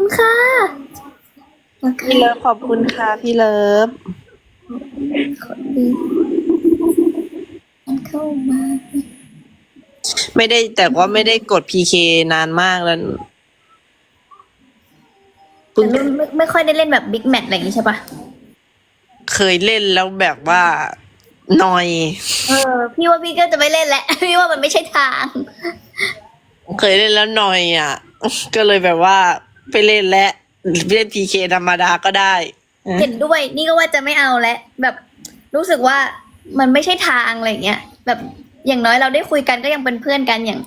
คุณค่ะนะคะพี่เลิฟขอบคุณค่ะพี่เลิฟคนดีมันเข้ามา ไม่ได้แต่ว่าไม่ได้กดพีเคนานมากแล้วแต่ไม่ไม่ไม่ค่อยได้เล่นแบบบิ๊กแมตช์อะไรอย่างงี้ใช่ปะเคยเล่นแล้วแบบว่านอย เออ พี่ว่าพี่ก็จะไม่เล่นแล้วพี่ว่ามันไม่ใช่ทาง เคยเล่นแล้วนอยอะ ก็เลยแบบว่า ไปเล่นและเล่นพีเคธรรมดาก็ได้ เห็นด้วย นี่ก็ว่าจะไม่เอาแล้วแบบรู้สึกว่ามันไม่ใช่ทางอะไรอย่างเงี้ย แบบอย่างน้อยเราได้คุยกันก็ยังเป็นเพื่อนกันอย่าง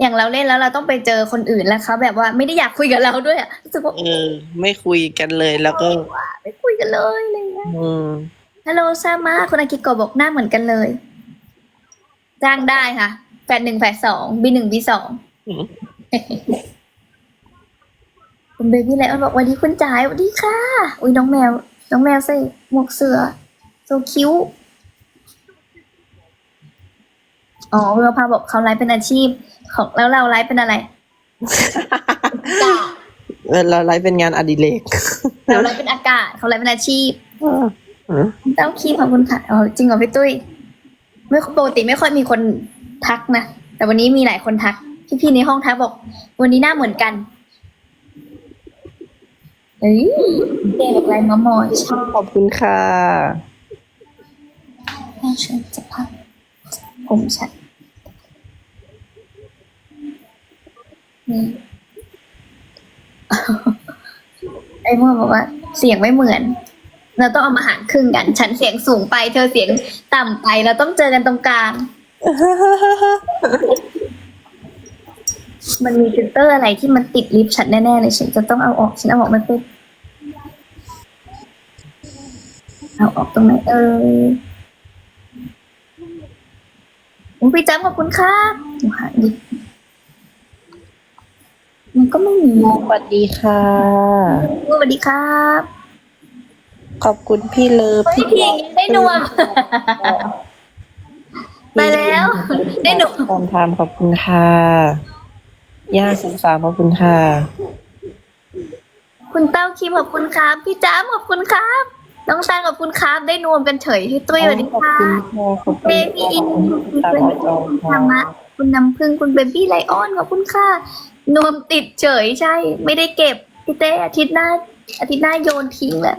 อย่างเราเล่นแล้วเราต้องไปเจอคนอื่นแล้วเขาแบบว่าไม่ได้อยากคุยกับเราด้วยอะรู้สึกว่าเออ ไม่คุยกันเลยแล้วก็ว่าไม่คุยกันเลยอะไรอย่างเงี้ยอืมฮัลโหลซามาคุณอากิโกะบอกหน้าเหมือนกันเลย จ้างได้ค่ะแปดหนึ่งแปดสองบีหนึ่งบีสองอืม คุณเบบี้ไลออนบอกวันนี้คุณจ๋ายสวัสดีค่ะ อุ้ยน้องแมว น้องแมวใส่หมวกเสือโซคิ้ว อ๋อเรือพาบอกเขาไลฟ์เป็นอาชีพ ของแล้วเราไลฟ์เป็นอะไรจ้าเออเราไลฟ์เป็นงานอดิเรกเราไลฟ์เป็นอากาศ เขาไลฟ์เป็นอาชีพอืมเต้าคีบขอบคุณค่ะอ๋อจริงเหรอพี่ตุ้ย ไม่ปกติไม่ค่อยมีคนทักนะ แต่วันนี้มีหลายคนทัก พี่ๆในห้องทักบอก วันนี้หน้าเหมือนกัน เอ้ยเด็กไรมามอยชอบขอบคุณค่ะแม่ฉันจะพักผมฉันนี่ไอ้เมื่อบอกว่า เสียงไม่เหมือน เราต้องเอามาหารครึ่งกัน ฉันเสียงสูงไป เธอเสียงต่ำไป เราต้องเจอกันตรงกลาง มันมีฟิลเตอร์อะไรที่มันติดลิฟต์ฉันแน่ๆเลยฉันจะต้องเอาออกฉันเอาออกไม่เป็นเอาออกตรงไหนเออคุณพี่จ้ำขอบคุณครับดูหาดิมันก็ไม่มีสวัสดีค่ะ สวัสดีครับ ขอบคุณพี่เลิฟพี่พิงได้นวมไปแล้ว ได้นวมตอนทำขอบคุณค่ะ ย่าสิงสามขอบคุณค่ะ คุณเต้าคิมขอบคุณครับ พี่จ้ำขอบคุณครับ น้องซันขอบคุณครับ ได้นวมกันเฉยพี่ตุ้ยสวัสดีขอบค่ะคุณค่ะขอบเบคุณบี้อินคุณตามเพื่อนอจอคุณค่ะธรรมะคุณน้ำพึ่งคุณเบบี้ไลออนขอบคุณค่ะ นวมติดเฉยใช่ ไม่ได้เก็บพี่เต้อาทิตย์หน้า อาทิตย์หน้าโยนทิ้งแหละ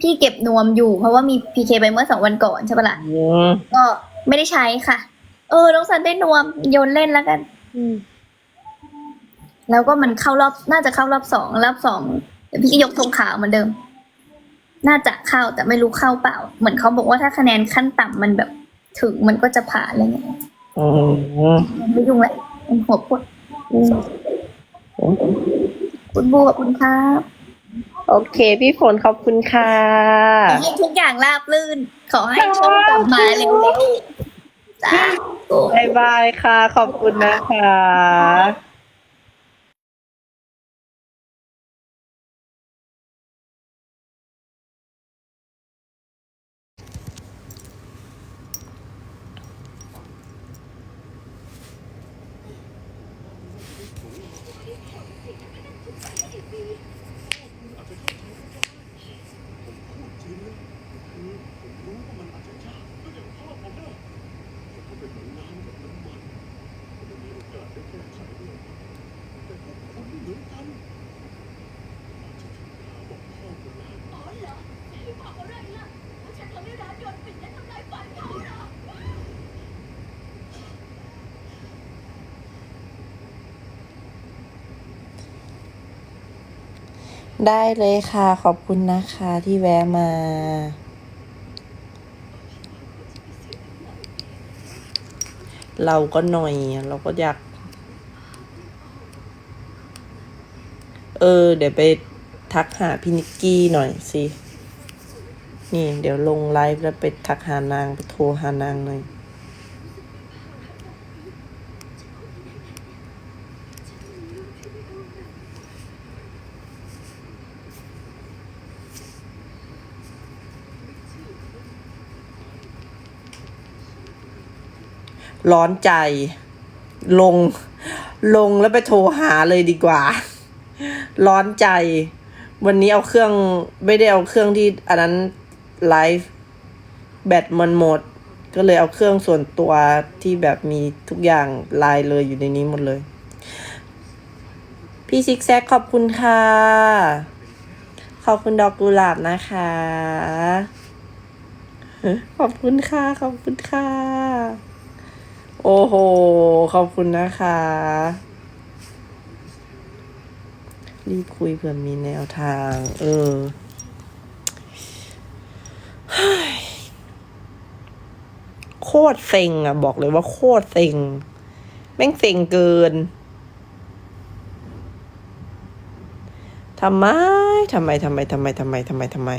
พี่เก็บนวมอยู่ เพราะว่ามีพีเคไปเมื่อสองวันก่อนใช่ปะล่ะอืมก็ไม่ได้ใช้ค่ะ เออน้องซันได้นวมโยนเล่นแล้วกัน แล้วก็มันเข้ารอบน่าจะเข้ารอบสองรอบสองเดี๋ยวพี่ก็ยกธงขาวเหมือนเดิม น่าจะเข้าแต่ไม่รู้เข้าเปล่า เหมือนเขาบอกว่าถ้าคะแนนขั้นต่ำมันแบบถึงมันก็จะผ่านอะไรเงี้ยอืมไม่ยุ่งแหละมันหัวปวดคุณบูขอบคุณครับ โอเค พี่ฝนขอบคุณค่ะขอให้ทุกอย่างราบรื่น ขอให้ช่องกลับมาเร็วๆจ้าบายบายค่ะ ขอบคุณนะคะ ได้เลยค่ะ ขอบคุณนะคะที่แวะมาเราก็หน่อย เราก็อยาก เออ เดี๋ยวไปทักหาพี่นิกกี้หน่อยสิ นี่ เดี๋ยวลงไลฟ์แล้วไปทักหานาง ไปโทรหานางหน่อย ร้อนใจ ลง ลงแล้วไปโทรหาเลยดีกว่า ร้อนใจ วันนี้เอาเครื่องไม่ได้เอาเครื่องที่อันนั้นไลฟ์แบตมันหมด ก็เลยเอาเครื่องส่วนตัวที่แบบมีทุกอย่างลายเลยอยู่ในนี้หมดเลย พี่ซิกแซกขอบคุณค่ะ ขอบคุณดอกกุหลาบนะคะ ขอบคุณค่ะ ขอบคุณค่ะ โอ้โห ขอบคุณนะคะ รีบคุยเผื่อมีแนวทาง เออโคตรเซ็งอะบอกเลยว่าโคตรเซ็ง แม่งเซ็งเกินทำไมทำไมทำไมทำไมทำไมทำไมทำไม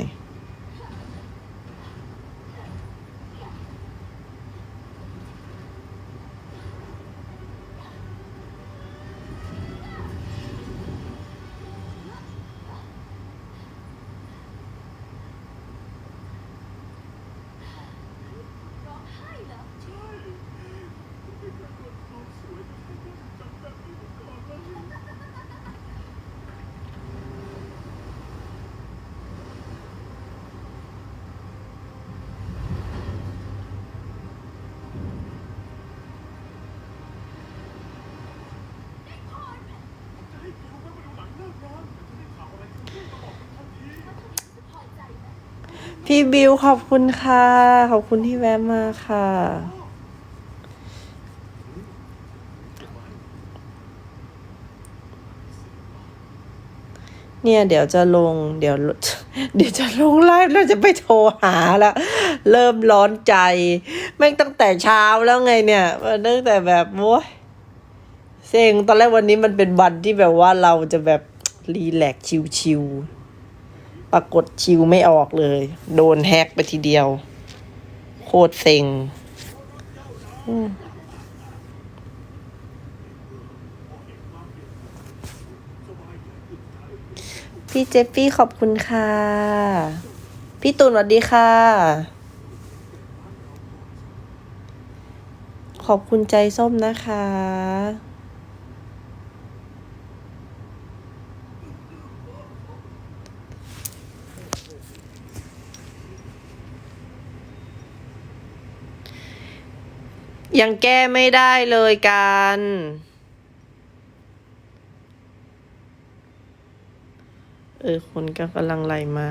พี่บิวขอบคุณค่ะ ขอบคุณที่แวะมาค่ะ เนี่ย เดี๋ยวจะลง เดี๋ยว เดี๋ยวจะลงไลฟ์แล้วจะไปโทรหาแล้วเริ่มร้อนใจ แม่งตั้งแต่เช้าแล้วไงเนี่ยตั้งแต่แบบโว้ยเซ็งตอนแรกวันนี้มันเป็นวันที่แบบว่าเราจะแบบรีแลกชิวๆ ปรากฏชิวไม่ออกเลย โดนแฮกไปทีเดียว โคตรเซ็งพี่เจฟฟี่ขอบคุณค่ะ พี่ตูนสวัสดีค่ะ ขอบคุณใจส้มนะคะ ยังแก้ไม่ได้เลยกัน เออ คนก็กำลังไหลมา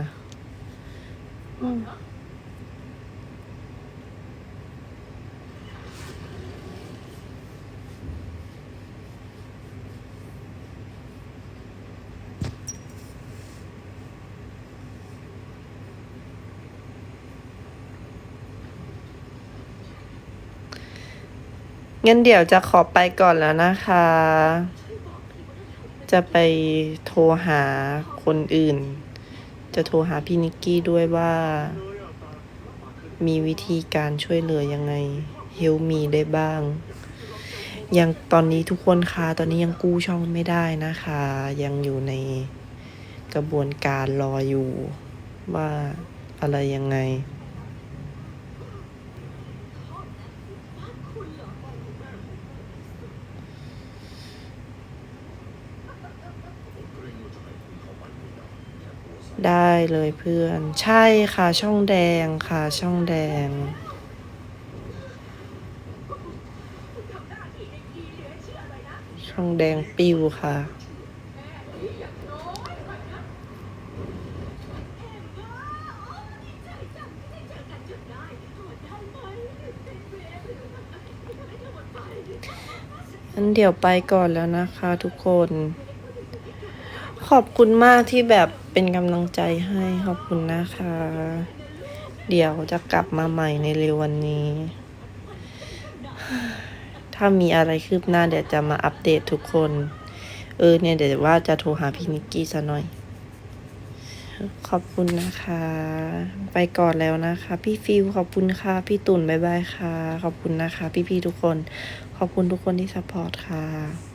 งั้นเดี๋ยวจะขอไปก่อนแล้วนะคะ จะไปโทรหาคนอื่น จะโทรหาพี่นิกกี้ด้วยว่า มีวิธีการช่วยเหลือยังไงเฮลมีได้บ้าง ยังตอนนี้ทุกคนคะตอนนี้ยังกู้ช่องไม่ได้นะคะ ยังอยู่ในกระบวนการรออยู่ว่าอะไรยังไง ได้เลยเพื่อน ใช่ค่ะช่องแดงค่ะช่องแดง ช่องแดงปิวค่ะงั้นเดี๋ยวไปก่อนแล้วนะคะทุกคน ขอบคุณมากที่แบบ เป็นกำลังใจให้ขอบคุณนะคะ เดี๋ยวจะกลับมาใหม่ในเร็ววันนี้ ถ้ามีอะไรคืบหน้าเดี๋ยวจะมาอัปเดตทุกคน เออเนี่ยเดี๋ยวว่าจะโทรหาพี่นิกกี้ซะหน่อย ขอบคุณนะคะ ไปก่อนแล้วนะคะ พี่ฟิวขอบคุณค่ะ พี่ตุ่นบายบายค่ะ ขอบคุณนะคะ พี่ๆทุกคน ขอบคุณทุกคนที่ซัพพอร์ตค่ะ